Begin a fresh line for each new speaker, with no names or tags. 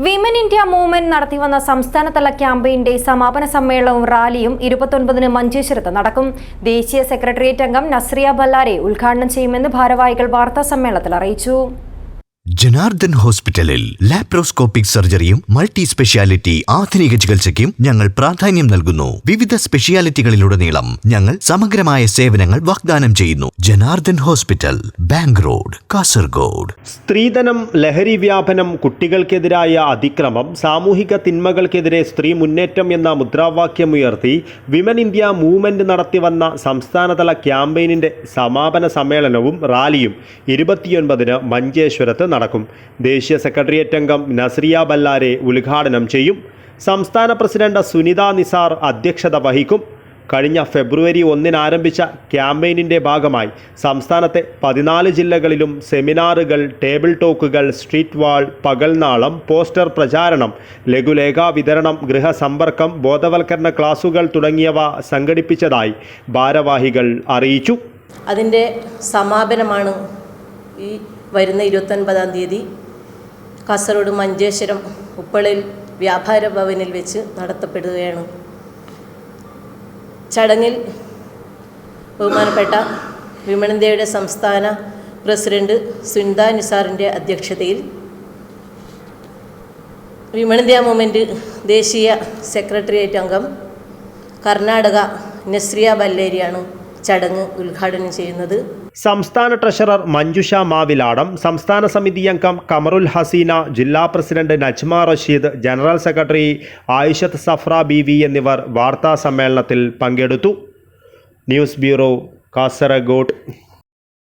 Women India movement നടത്തിവന്ന സംസ്ഥാനതല ക്യാമ്പയിന്റെ സമാപന സമ്മേളനവും റാലിയും ഇരുപത്തൊൻപതിന് മഞ്ചേശ്വരത്ത് നടക്കും. ദേശീയ സെക്രട്ടേറിയറ്റ് അംഗം നസ്രിയ ബല്ലാരെ ഉദ്ഘാടനം ചെയ്യുമെന്ന് ഭാരവാഹികൾ വാർത്താ സമ്മേളനത്തിൽ അറിയിച്ചു.
ജനാർദ്ദൻ ഹോസ്പിറ്റലിൽ ലാപ്രോസ്കോപ്പിക് സർജറിയും മൾട്ടി സ്പെഷ്യാലിറ്റി ആധുനിക ചികിത്സയ്ക്കും ഞങ്ങൾ പ്രാധാന്യം നൽകുന്നു. വിവിധ സ്പെഷ്യാലിറ്റികളിലുടനീളം ഞങ്ങൾ സമഗ്രമായ സേവനങ്ങൾ വാഗ്ദാനം ചെയ്യുന്നു. Janardhan hospital bank road Kasaragod.
സ്ത്രീധനം ലഹരി വ്യാപനം കുട്ടികൾക്കെതിരായ അതിക്രമം സാമൂഹിക തിന്മകൾക്കെതിരെ സ്ത്രീ മുന്നേറ്റം എന്ന മുദ്രാവാക്യമുയർത്തി വിമൻ ഇന്ത്യ മൂവ്മെന്റ് നടത്തിവന്ന സംസ്ഥാനതല ക്യാമ്പയിനിന്റെ സമാപന സമ്മേളനവും റാലിയും ഇരുപത്തിയൊൻപതിന് മഞ്ചേശ്വരത്ത് നടക്കും. ദേശീയ സെക്രട്ടേറിയറ്റ് അംഗം നസ്രിയ ബല്ലാരെ ഉദ്ഘാടനം ചെയ്യും. സംസ്ഥാന പ്രസിഡന്റ് സുനിത നിസാർ അധ്യക്ഷത വഹിക്കും. കഴിഞ്ഞ ഫെബ്രുവരി ഒന്നിന് ആരംഭിച്ച ക്യാമ്പയിനിന്റെ ഭാഗമായി സംസ്ഥാനത്തെ പതിനാല് ജില്ലകളിലും സെമിനാറുകൾ ടേബിൾ ടോക്കുകൾ സ്ട്രീറ്റ് വാൾ പകൽനാളം പോസ്റ്റർ പ്രചാരണം ലഘുലേഖാ വിതരണം ഗൃഹസമ്പർക്കം ബോധവൽക്കരണ ക്ലാസുകൾ തുടങ്ങിയവ സംഘടിപ്പിച്ചതായി ഭാരവാഹികൾ അറിയിച്ചു.
അതിന്റെ സമാപനമാണ് ഈ വരുന്ന ഇരുപത്തൊൻപതാം തീയതി കാസർഗോഡ് മഞ്ചേശ്വരം ഉപ്പളിൽ വ്യാപാര ഭവനിൽ വെച്ച് നടത്തപ്പെടുകയാണ്. ചടങ്ങിൽ ബഹുമാനപ്പെട്ട വിമനന്തയുടെ സംസ്ഥാന പ്രസിഡന്റ് സുനിത നിസാറിന്റെ അധ്യക്ഷതയിൽ ഇന്ത്യ മൂവ്മെന്റ് ദേശീയ സെക്രട്ടേറിയറ്റ് അംഗം കർണാടക നസ്രിയ ബല്ലേരിയാണ് ചടങ്ങ് ഉദ്ഘാടനം ചെയ്യുന്നത്.
സംസ്ഥാന ട്രഷറർ മഞ്ജുഷ മാവിലാടം സംസ്ഥാന സമിതി അംഗം കമറുൽ ഹസീന ജില്ലാ president Najma Rasheed general secretary Ayishath Safra B V എന്നിവർ വാർത്താ സമ്മേളനത്തിൽ പങ്കെടുത്തു. News bureau Kasaragod.